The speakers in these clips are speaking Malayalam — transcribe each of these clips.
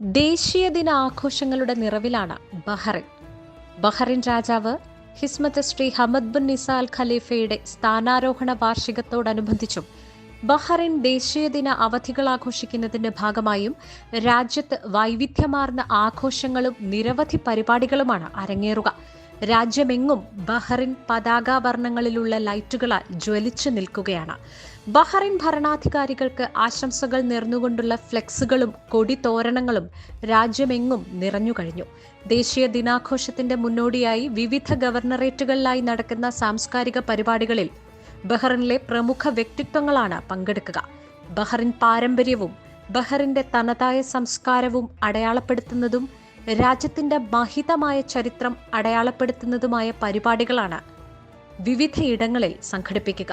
ദേശീയ ദിന ആഘോഷങ്ങളുടെ നിറവിലാണ് ബഹ്റൈൻ. ബഹ്റൈൻ രാജാവ് ഹിസ്മത്ത് ശ്രീ ഹമദ് ബിൻ നിസാൽ ഖലീഫയുടെ സ്ഥാനാരോഹണ വാർഷികത്തോടനുബന്ധിച്ചും ബഹ്റൈൻ ദേശീയ ദിന അവധികൾ ആഘോഷിക്കുന്നതിന്റെ ഭാഗമായും രാജ്യത്ത് വൈവിധ്യമാർന്ന ആഘോഷങ്ങളും നിരവധി പരിപാടികളുമാണ് അരങ്ങേറുക. രാജ്യമെങ്ങും ബഹറിൻ പതാകാവർണങ്ങളിലുള്ള ലൈറ്റുകളാൽ ജ്വലിച്ചു നിൽക്കുകയാണ്. ബഹറിൻ ഭരണാധികാരികൾക്ക് ആശംസകൾ നേർന്നുകൊണ്ടുള്ള ഫ്ലെക്സുകളും കൊടിതോരണങ്ങളും രാജ്യമെങ്ങും നിറഞ്ഞുകഴിഞ്ഞു ദേശീയ ദിനാഘോഷത്തിന്റെ മുന്നോടിയായി വിവിധ ഗവർണറേറ്റുകളിലായി നടക്കുന്ന സാംസ്കാരിക പരിപാടികളിൽ ബഹ്റിനിലെ പ്രമുഖ വ്യക്തിത്വങ്ങളാണ് പങ്കെടുക്കുക. ബഹ്റിൻ പാരമ്പര്യവും ബഹ്റിന്റെ തനതായ സംസ്കാരവും അടയാളപ്പെടുത്തുന്നതും രാജ്യത്തിന്റെ മഹിതമായ ചരിത്രം അടയാളപ്പെടുത്തുന്നതുമായ പരിപാടികളാണ് വിവിധയിടങ്ങളിൽ സംഘടിപ്പിക്കുക.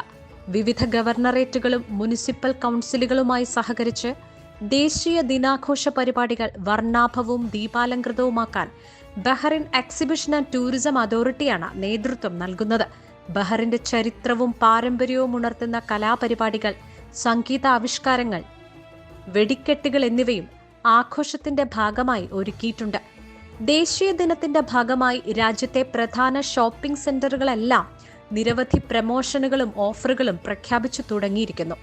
വിവിധ ഗവർണറേറ്റുകളും മുനിസിപ്പൽ കൗൺസിലുകളുമായി സഹകരിച്ച് ദേശീയ ദിനാഘോഷ പരിപാടികൾ വർണാഭവും ദീപാലംകൃതവുമാക്കാൻ ബഹറിൻ എക്സിബിഷൻ ആൻഡ് ടൂറിസം അതോറിറ്റിയാണ് നേതൃത്വം നൽകുന്നത്. ബഹറിന്റെ ചരിത്രവും പാരമ്പര്യവും ഉണർത്തുന്ന കലാപരിപാടികൾ സംഗീതാവിഷ്കാരങ്ങൾ വെടിക്കെട്ടുകൾ എന്നിവയും ആഘോഷത്തിന്റെ ഭാഗമായി ഒരുക്കിയിട്ടുണ്ട്. ദേശീയ ദിനത്തിന്റെ ഭാഗമായി രാജ്യത്തെ പ്രധാന ഷോപ്പിംഗ് സെന്ററുകളെല്ലാം നിരവധി പ്രമോഷനുകളും ഓഫറുകളും പ്രഖ്യാപിച്ചു തുടങ്ങിയിരിക്കുന്നു.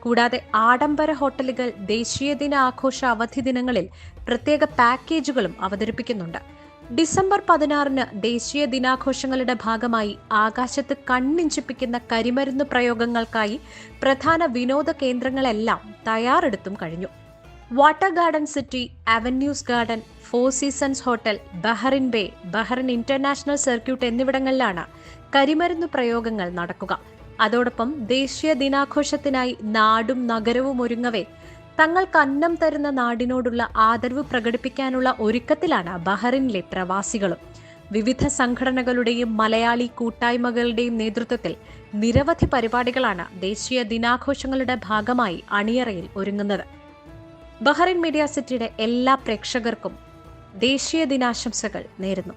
കൂടാതെ ആഡംബര ഹോട്ടലുകൾ ദേശീയ ദിന ആഘോഷ അവധി ദിനങ്ങളിൽ പ്രത്യേക പാക്കേജുകളും അവതരിപ്പിക്കുന്നുണ്ട്. ഡിസംബർ പതിനാറിന് ദേശീയ ദിനാഘോഷങ്ങളുടെ ഭാഗമായി ആകാശത്ത് കണ്ണിഞ്ചിപ്പിക്കുന്ന കരിമരുന്ന് പ്രയോഗങ്ങൾക്കായി പ്രധാന വിനോദ കേന്ദ്രങ്ങളെല്ലാം തയ്യാറെടുത്തും കഴിഞ്ഞു. Water garden city avenues garden four seasons hotel Bahrain bay Bahrain international circuit എന്നിവിടങ്ങളിലാണ് കരിമരുന്ന് പ്രയോഗങ്ങൾ നടക്കുക. അതോടൊപ്പം ദേശീയ ദിനാഘോഷത്തിനായി നാടും നഗരവും ഒരുങ്ങവേ. തങ്ങൾക്ക് അന്നം തരുന്ന നാടിനോടുള്ള ആദരവ് പ്രകടിപ്പിക്കാനുള്ള ഒരുക്കത്തിലാണ് ബഹറിനിലെ പ്രവാസികളും. വിവിധ സംഘടനകളുടെയും മലയാളി കൂട്ടായ്മകളുടെയും നേതൃത്വത്തിൽ നിരവധി പരിപാടികളാണ് ദേശീയ ദിനാഘോഷങ്ങളുടെ ഭാഗമായി അണിയറയിൽ ഒരുങ്ങുന്നത്. ബഹറിൻ മീഡിയ സിറ്റിയുടെ എല്ലാ പ്രേക്ഷകർക്കും ദേശീയ ദിനാശംസകൾ നേരുന്നു.